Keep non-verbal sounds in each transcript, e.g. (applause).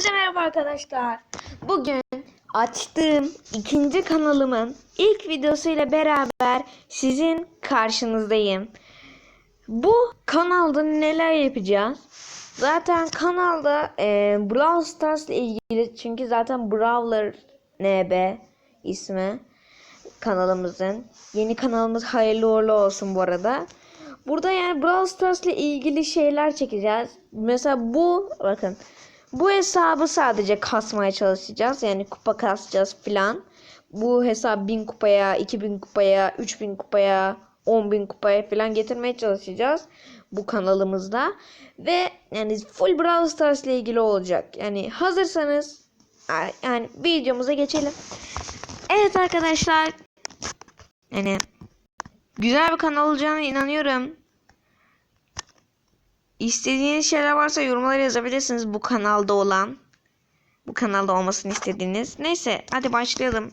Herkese merhaba arkadaşlar. Bugün açtığım ikinci kanalımın ilk videosuyla beraber sizin karşınızdayım. Bu kanalda neler yapacağız? Zaten kanalda e, Brawl Stars ile ilgili çünkü zaten Brawler NB ismi kanalımızın. Yeni kanalımız hayırlı uğurlu olsun bu arada. Burada yani Brawl Stars ile ilgili şeyler çekeceğiz. Mesela bu bakın bu hesabı sadece kasmaya çalışacağız. Yani kupa kasacağız filan. Bu hesap 1000 kupaya, 2000 kupaya, 3000 kupaya, 10.000 kupaya filan getirmeye çalışacağız bu kanalımızda. Ve yani full Brawl Stars ile ilgili olacak. Yani hazırsanız yani videomuza geçelim. Evet arkadaşlar. Yani güzel bir kanal olacağına inanıyorum. İstediğiniz şeyler varsa yorumlara yazabilirsiniz bu kanalda olan. Bu kanalda olmasını istediğiniz. Neyse hadi başlayalım.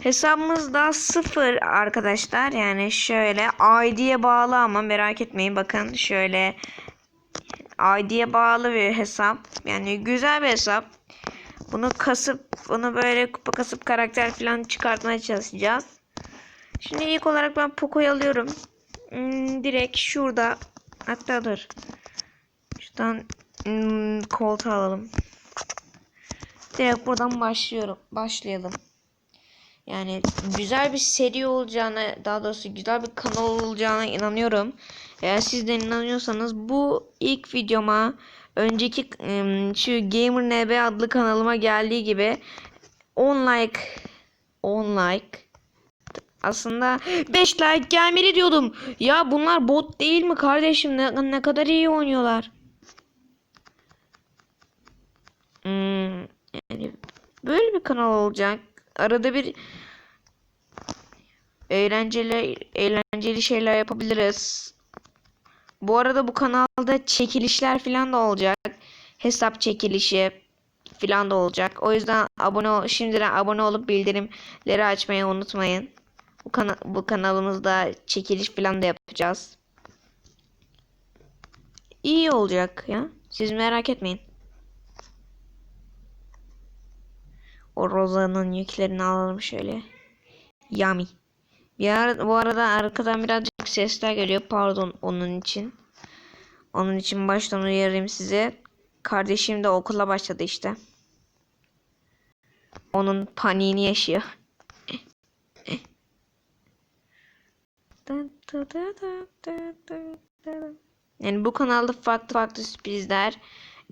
Hesabımız da sıfır arkadaşlar. Yani şöyle ID'ye bağlı ama merak etmeyin. Bakın şöyle ID'ye bağlı bir hesap. Yani güzel bir hesap. Bunu kasıp bunu böyle kupa kasıp karakter falan çıkartmaya çalışacağız. Şimdi ilk olarak ben Poco'yu alıyorum. Hmm, direkt şurada hatta dur. Şuradan hmm, koltuğu alalım. Direkt buradan başlıyorum. Başlayalım. Yani güzel bir seri olacağına, daha doğrusu güzel bir kanal olacağına inanıyorum. Eğer siz de inanıyorsanız bu ilk videoma önceki ım, şu Gamer NB adlı kanalıma geldiği gibi 10 like 10 like aslında 5 like gelmeli diyordum. Ya bunlar bot değil mi kardeşim? Ne, ne kadar iyi oynuyorlar. Hmm, yani böyle bir kanal olacak. Arada bir eğlenceli eğlenceli şeyler yapabiliriz. Bu arada bu kanalda çekilişler falan da olacak. Hesap çekilişi falan da olacak. O yüzden abone ol, şimdiden abone olup bildirimleri açmayı unutmayın. Bu, kana bu kanalımızda çekiliş falan da yapacağız. İyi olacak ya. Siz merak etmeyin. O Roza'nın yüklerini alalım şöyle. Yami. Bir ara, bu arada arkadan birazcık sesler geliyor. Pardon onun için. Onun için baştan uyarayım size. Kardeşim de okula başladı işte. Onun paniğini yaşıyor. Yani bu kanalda farklı farklı sürprizler,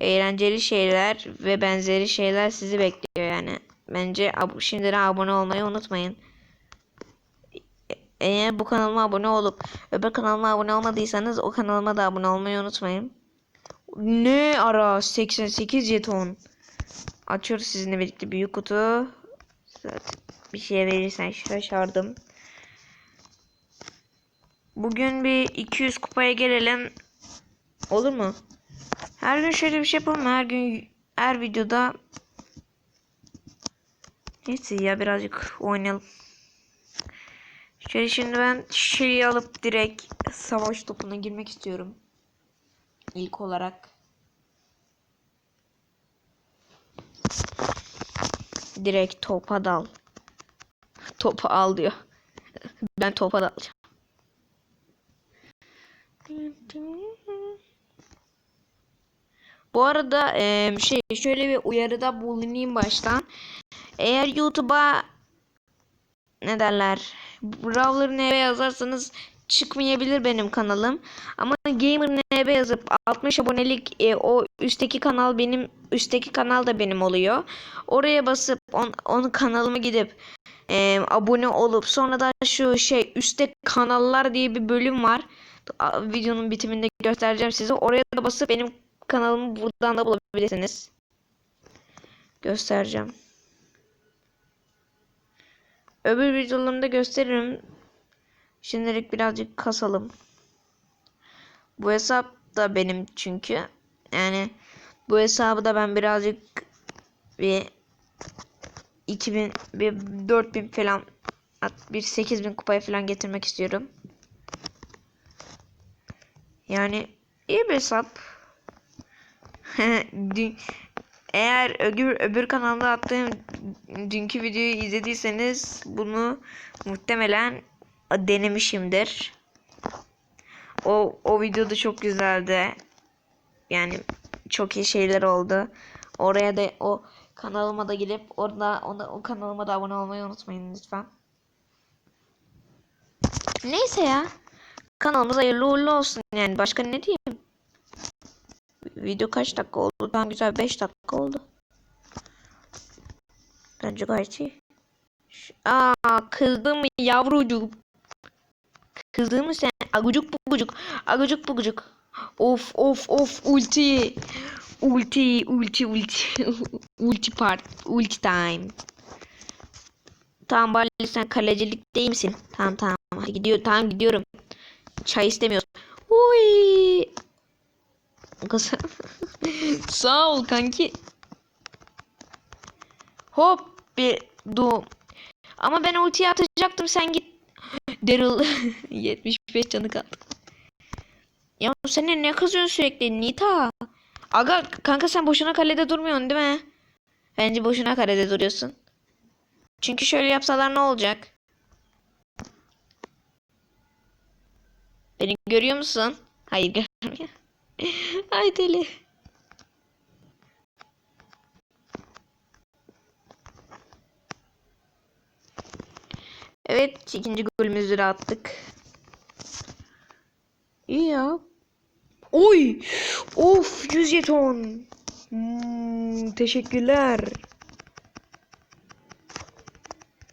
eğlenceli şeyler ve benzeri şeyler sizi bekliyor yani. Bence ab şimdiden abone olmayı unutmayın. Eğer bu kanalıma abone olup öbür kanalıma abone olmadıysanız o kanalıma da abone olmayı unutmayın. Ne ara 88 jeton. Açıyoruz sizinle birlikte büyük kutu. Zaten bir şeye verirsen şaşardım. Bugün bir 200 kupaya gelelim. Olur mu? Her gün şöyle bir şey yapalım? Her gün her videoda Neyse ya birazcık oynayalım. Şöyle şimdi ben şeyi alıp direkt savaş topuna girmek istiyorum. İlk olarak. Direkt topa dal. Topa al diyor. ben topa dalacağım. Bu arada şey şöyle bir uyarıda bulunayım baştan. Eğer YouTube'a ne derler Brawler NB yazarsanız çıkmayabilir benim kanalım. Ama Gamer NB yazıp 60 abonelik e, o üstteki kanal benim üstteki kanal da benim oluyor. Oraya basıp on, onun kanalıma gidip e, abone olup sonra da şu şey üstte kanallar diye bir bölüm var. Videonun bitiminde göstereceğim size. Oraya da basıp benim kanalımı buradan da bulabilirsiniz. Göstereceğim. Öbür videolarımda gösteririm. Şimdilik birazcık kasalım. Bu hesap da benim çünkü. Yani bu hesabı da ben birazcık bir 2000 bir 4000 falan bir 8000 kupaya falan getirmek istiyorum. Yani iyi bir hesap. (laughs) Eğer öbür, öbür kanalda attığım dünkü videoyu izlediyseniz bunu muhtemelen denemişimdir. O, o videoda çok güzeldi. Yani çok iyi şeyler oldu. Oraya da o kanalıma da gidip orada ona, o kanalıma da abone olmayı unutmayın lütfen. Neyse ya. Kanalımız hayırlı uğurlu olsun yani. Başka ne diyeyim? Video kaç dakika oldu? Tam güzel 5 dakika oldu. Bence gayet iyi. Aa kızdın mı yavrucuğum? Kızdın mı sen? Agucuk bugucuk. Agucuk bugucuk. Of of of ulti. Ulti ulti ulti. (laughs) ulti part. Ulti time. Tamam bari sen kalecilik değil misin? Tamam tamam. Gidiyor. Tamam gidiyorum. Çay istemiyorsun. Uy. Kız. (laughs) Sağ ol kanki. Hop bir du. Ama ben ultiyi atacaktım sen git. (gasps) Daryl (laughs) 75 canı kaldı. Ya sen ne kızıyorsun sürekli Nita? Aga kanka sen boşuna kalede durmuyorsun değil mi? Bence boşuna kalede duruyorsun. Çünkü şöyle yapsalar ne olacak? Beni görüyor musun? Hayır görmüyor. (laughs) Ay deli. Evet ikinci golümüzü de attık. İyi ya. Oy! Of 100 jeton. Hmm, teşekkürler.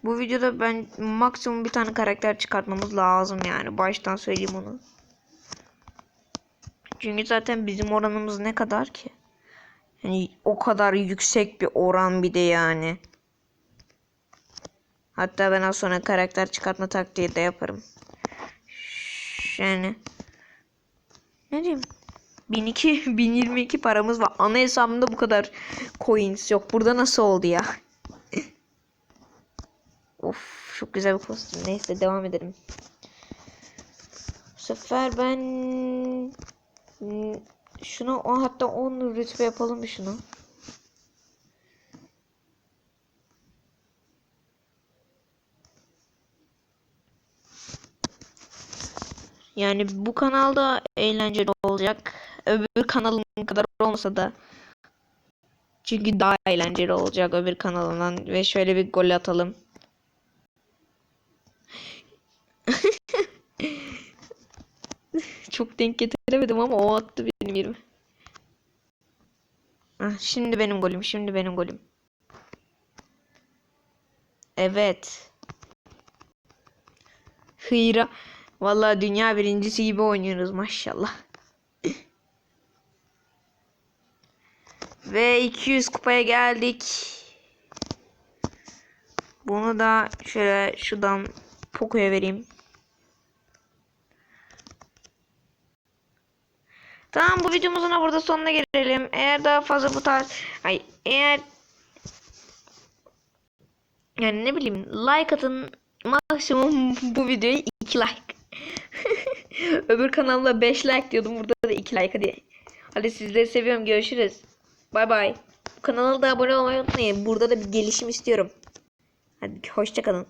Bu videoda ben maksimum bir tane karakter çıkartmamız lazım yani. Baştan söyleyeyim onu. Çünkü zaten bizim oranımız ne kadar ki? Yani o kadar yüksek bir oran bir de yani. Hatta ben az sonra karakter çıkartma taktiği de yaparım. Yani ne diyeyim? 1002 1022 (laughs) paramız var. Ana hesabımda bu kadar coins yok. Burada nasıl oldu ya? (laughs) of çok güzel bir kostüm. Neyse devam edelim. Bu sefer ben şunu o hatta 10 rütbe yapalım şunu? Yani bu kanalda eğlenceli olacak. Öbür kanalım kadar olmasa da. Çünkü daha eğlenceli olacak öbür kanalından. Ve şöyle bir gol atalım. Çok denk getiremedim ama o attı benim yerime. Ah, şimdi benim golüm. Şimdi benim golüm. Evet. Hıyra. Vallahi dünya birincisi gibi oynuyoruz maşallah. (laughs) Ve 200 kupaya geldik. Bunu da şöyle şuradan Poco'ya vereyim. Bu videomuzun da burada sonuna gelelim. Eğer daha fazla bu tarz ay eğer yani ne bileyim like atın maksimum bu videoya 2 like. (laughs) Öbür kanalda 5 like diyordum. Burada da 2 like hadi. Hadi sizleri seviyorum. Görüşürüz. Bay bay. Kanala da abone olmayı unutmayın. Burada da bir gelişim istiyorum. Hadi hoşça kalın.